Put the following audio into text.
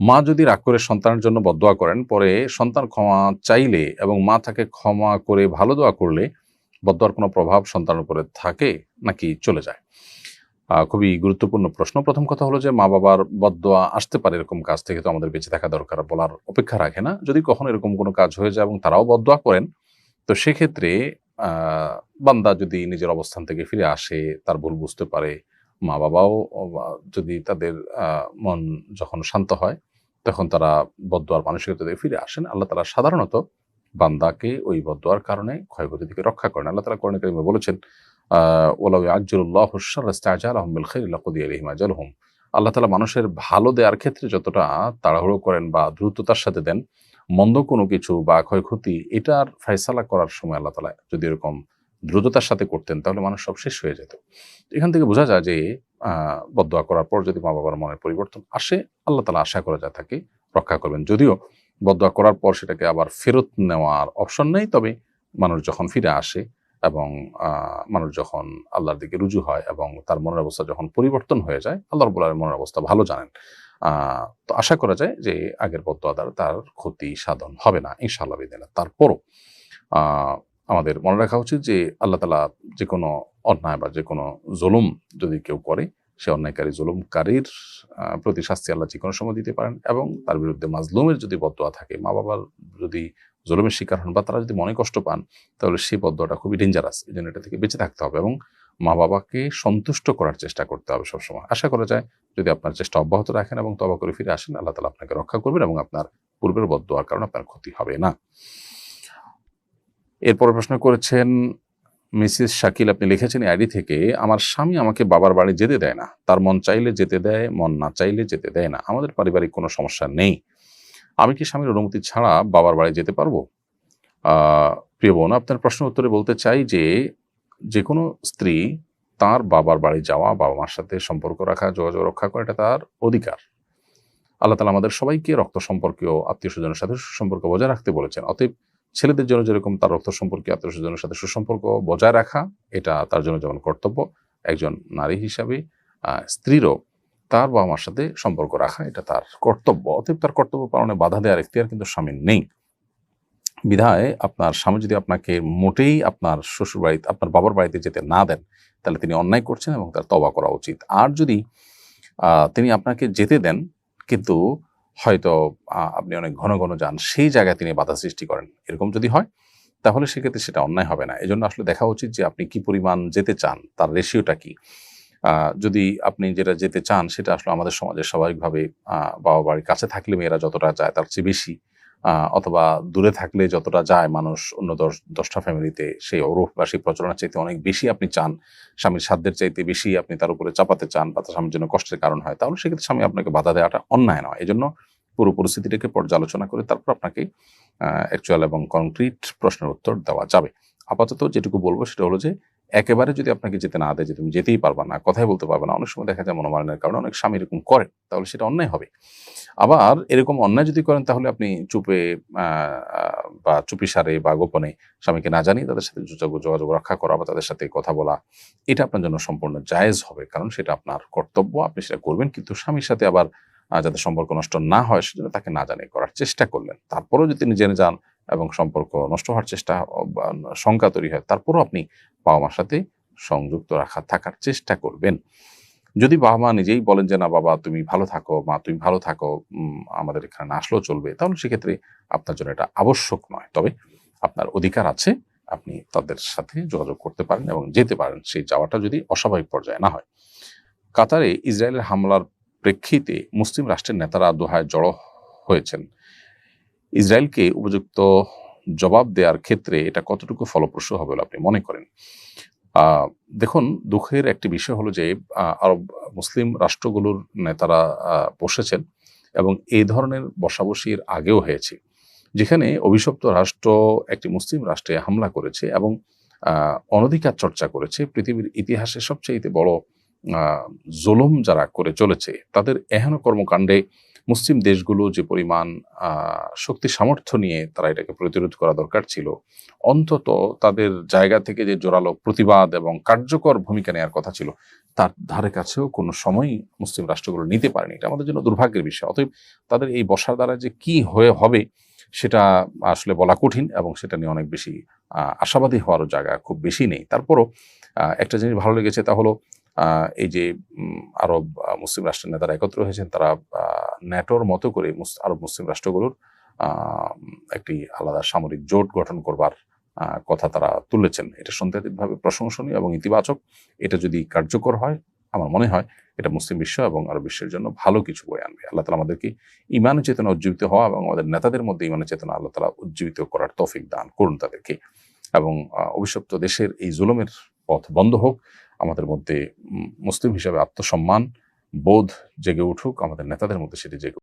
মা যদি রাগ করে সন্তানের জন্য বদোয়া করেন, পরে সন্তান ক্ষমা চাইলে এবং মা তাকে ক্ষমা করে ভালো দোয়া করলে বদোয়ার কোনো প্রভাব সন্তানের উপরে থাকে নাকি চলে যায়? খুবই গুরুত্বপূর্ণ প্রশ্ন। প্রথম কথা হলো যে, মা বাবার বদোয়া আসতে পারে এরকম কাজ থেকে তো আমাদের বেঁচে থাকা দরকার, বলার অপেক্ষা রাখে না। যদি কখনো এরকম কোনো কাজ হয়ে যায় এবং তারাও বদোয়া করেন, তো সেক্ষেত্রে বান্দা যদি নিজের অবস্থান থেকে ফিরে আসে, তার ভুল বুঝতে পারে, মা বাবাও যদি তাদের মন যখন শান্ত হয় তখন তারা বদোয়ার মানসিকতা ফিরে আসেন। আল্লাহ তালা সাধারণত বান্দাকে ওই বদোয়ার কারণে, ক্ষয়ক্ষতি থেকে রক্ষা করেন। আল্লাহ তালা কোরআন কারিমে বলেছেন ওলাউ আজ্জুল্লাহ আহমিল খাইলাকুদিয়ালিহিম আজালহুম। আল্লাহ তালা মানুষের ভালো দেওয়ার ক্ষেত্রে যতটা তাড়াহুড়ো করেন বা দ্রুততার সাথে দেন, মন্দ কোনো কিছু বা ক্ষয়ক্ষতি, এটার ফয়সালা করার সময় আল্লাহ তালা যদি এরকম দ্রুততার সাথে করতেন, তাহলে মানুষ সব শেষ হয়ে যেত। এখান থেকে বোঝা যায় যে বদোয়া করার পর যদি মা বাবার মনের পরিবর্তন আসে, আল্লাহ তালা আশা করা যায় তাকে রক্ষা করবেন। যদিও বদোয়া করার পর সেটাকে আবার ফেরত নেওয়ার অপশন নেই, তবে মানুষ যখন ফিরে আসে এবং মানুষ যখন আল্লাহর দিকে রুজু হয় এবং তার মনের অবস্থা যখন পরিবর্তন হয়ে যায়, আল্লাহ রবুল্লাহ মনের অবস্থা ভালো জানেন। তো আশা করা যায় যে আগের বদোয়া দ্বারা তার ক্ষতি সাধন হবে না, ইনশাআল্লাহ বিদিনা। তারপরও আমাদের মনে রাখা উচিত যে আল্লাহ তালা যে কোনো অন্যায় বা যে কোনো জুলুম যদি কেউ করে সে অন্যায়কারী জুলুমকারীর প্রতি শাস্তি আল্লাহ যে কোনো সময় দিতে পারেন এবং তার বিরুদ্ধে মাজলুমের যদি বদোয়া থাকে, মা বাবার যদি জুলুমের শিকার হন বা তারা যদি মনে কষ্ট পান, তাহলে সেই বদোয়াটা খুবই ডেঞ্জারাস এই জন্য এটা থেকে বেঁচে থাকতে হবে এবং মা বাবাকে সন্তুষ্ট করার চেষ্টা করতে হবে সবসময়। আশা করা যায় যদি আপনার চেষ্টা অব্যাহত রাখেন এবং তবা করে ফিরে আসেন, আল্লাহ তালা আপনাকে রক্ষা করবেন এবং আপনার পূর্বের বদোয়ার কারণে আপনার ক্ষতি হবে না। এরপর প্রশ্ন করেছেন মিসেস শাকিল, আপনি লিখেছেন আইডি থেকে, আমার স্বামী আমাকে বাবার বাড়ি যেতে দেয় না। তার মন চাইলে যেতে দেয়, মন না চাইলে যেতে দেয় না। আমাদের পারিবারিক কোনো সমস্যা নেই। আমি কি স্বামীর অনুমতি ছাড়া বাবার বাড়ি যেতে পারব? প্রিয় বোন, আপনার প্রশ্ন উত্তরে বলতে চাই যে যে কোনো স্ত্রী তার বাবার বাড়ি যাওয়া, বাবা মার সাথে সম্পর্ক রাখা, যোগাযোগ রক্ষা করা, এটা তার অধিকার। আল্লাহ তালা আমাদের সবাইকে রক্ত সম্পর্কীয় আত্মীয় স্বজনের সাথে সুসম্পর্ক বজায় রাখতে বলেছেন। অতএব ছেলেদের জন্য যেরকম তার রক্ত সম্পর্কে আত্মীয় স্বজনের সাথে সুসম্পর্ক বজায় রাখা, এটা তার জন্য যেমন কর্তব্য, একজন নারী হিসাবে স্ত্রীরও তার বাবা মার সাথে সম্পর্ক রাখা, এটা তার কর্তব্য। অতএব তার কর্তব্য পালনে বাধা দেওয়ার এখতিয়ার কিন্তু স্বামীর নেই। বিধায় আপনার স্বামী যদি আপনাকে মোটেই আপনার শ্বশুর বাড়িতে আপনার বাবার বাড়িতে যেতে না দেন, তাহলে তিনি অন্যায় করছেন এবং তার তবা করা উচিত। আর যদি তিনি আপনাকে যেতে দেন, কিন্তু হয়তো আপনি অনেক ঘন ঘন যান, সেই জায়গায় তিনি বাধা সৃষ্টি করেন। এরকম যদি হয়, তাহলে সেক্ষেত্রে সেটা অন্যায় হবে না। এজন্য আসলে দেখা উচিত যে আপনি কি পরিমাণ যেতে চান, তার রেশিওটা কি। যদি আপনি যেটা যেতে চান, সেটা আসলে আমাদের সমাজে স্বাভাবিকভাবে বাবা বাড়ির কাছে থাকলে মেয়েরা যতটা যায় তার চেয়ে বেশি। অথবা দূরে থাকলে যতটা যায় মানুষ অন্য দশ, দশটা ফ্যামিলিতে সেই অরূপ বা সেই প্রচলনের চাইতে অনেক বেশি আপনি চান। স্বামীর সাধ্যের চাইতে বেশি আপনি তার উপরে চাপাতে চান বা তার স্বামীর জন্য কষ্টের কারণ হয়, তাহলে সেক্ষেত্রে স্বামী আপনাকে বাধা দেওয়াটা অন্যায় নয়। এই জন্য পুরো পরিস্থিতিটাকে পর্যালোচনা করে তারপর আপনাকে অ্যাকচুয়াল এবং কংক্রিট প্রশ্নের উত্তর দেওয়া যাবে। আপাতত যেটুকু বলব সেটা হলো যে, একেবারে যদি আপনাকে যেতে না দেয়, যে তুমি যেতেই পারবা না, কথাই বলতে পারবে না, অনেক সময় দেখা যায় মনোমালিনের কারণে অনেক স্বামী এরকম করে তাহলে সেটা অন্যায় হবে। আবার এরকম অন্যায় যদি করেন, তাহলে আপনি চুপে বা চুপি সারে বা গোপনে স্বামীকে না জানিয়ে তাদের সাথে যোগাযোগ রক্ষা করা বা তাদের সাথে কথা বলা, এটা আপনার জন্য সম্পূর্ণ জায়েজ হবে, কারণ সেটা আপনার কর্তব্য, আপনি সেটা করবেন, কিন্তু স্বামীর সাথে আবার যাতে সম্পর্ক নষ্ট না হয়, সেজন্য তাকে না জানিয়ে করার চেষ্টা করলেন। তারপরেও যদি তিনি জেনে যান এবং সম্পর্ক নষ্ট হওয়ার চেষ্টা, শঙ্কা তৈরি হয়, তারপরও আপনি বাবা মার সাথে সংযুক্ত রাখা, থাকার চেষ্টা করবেন। যদি বাবা মা নিজেই বলেন যে, না বাবা, তুমি ভালো থাকো, মা, তুমি ভালো থাকো আমাদের এখানে না আসলেও চলবে, তাহলে সেক্ষেত্রে আপনার জন্য এটা আবশ্যক নয়। তবে আপনার অধিকার আছে, আপনি তাদের সাথে যোগাযোগ করতে পারেন এবং যেতে পারেন। সেই যাওয়াটা যদি অস্বাভাবিক পর্যায়ে না হয়। কাতারে ইসরায়েলের হামলার প্রেক্ষিতে মুসলিম রাষ্ট্রের নেতারা দোহায় জড়ো হয়েছেন। ইসরায়েলকে উপযুক্ত জবাব দেওয়ার ক্ষেত্রে এটা কতটুকু ফলপ্রসূ হবে বলে আপনি মনে করেন? দেখুন, দুঃখের একটি বিষয় হলো যে আরব মুসলিম রাষ্ট্রগুলোর নেতারা বসেছেন এবং এই ধরনের বসাবসির আগেও হয়েছে, যেখানে অভিশপ্ত রাষ্ট্র একটি মুসলিম রাষ্ট্রে হামলা করেছে এবং অনধিকার চর্চা করেছে। পৃথিবীর ইতিহাসে সবচেয়ে বড় জুলুম যারা করে চলেছে, তাদের এহেন কর্মকাণ্ডে মুসলিম দেশগুলো যে পরিমাণ শক্তি সামর্থ্য নিয়ে তারা এটাকে প্রতিরোধ করা দরকার ছিল, অন্তত তাদের জায়গা থেকে যে জোরালো প্রতিবাদ এবং কার্যকর ভূমিকা নেওয়ার কথা ছিল, তার ধারে কাছেও কোনো সময়ই মুসলিম রাষ্ট্রগুলো নিতে পারেনি। এটা আমাদের জন্য দুর্ভাগ্যের বিষয়। অতএব তাদের এই বসার দ্বারা যে কি হয়ে হবে, সেটা আসলে বলা কঠিন এবং সেটা নিয়ে অনেক বেশি আশাবাদী হওয়ারও জায়গা খুব বেশি নেই। তারপরও একটা জিনিস ভালো লেগেছে তা হলো এই যে আরব মুসলিম রাষ্ট্রের নেতারা একত্র হয়েছেন, তারা ন্যাটোর মতো করে আরব মুসলিম রাষ্ট্রগুলোর একটি আলাদা সামরিক জোট গঠন করবার কথা তারা তুলেছেন। এটা সন্দেহাতীতভাবে প্রশংসনীয় এবং ইতিবাচক। এটা যদি কার্যকর হয়, আমার মনে হয় এটা মুসলিম বিশ্ব এবং আরব বিশ্বের জন্য ভালো কিছু বয়ে আনবে। আল্লাহ তালা আমাদেরকে ইমান চেতনা উজ্জীবিত হওয়া এবং আমাদের নেতাদের মধ্যে ইমান চেতনা আল্লাহ তালা উজ্জীবিত করার তৌফিক দান করুন তাদেরকে। এবং অভিশপ্ত দেশের এই জুলুমের পথ বন্ধ হোক। আমাদের মধ্যে মুসলিম হিসাবে আত্মসম্মান বোধ জেগে উঠুক আমাদের নেতাদের মধ্যে সেটি জেগে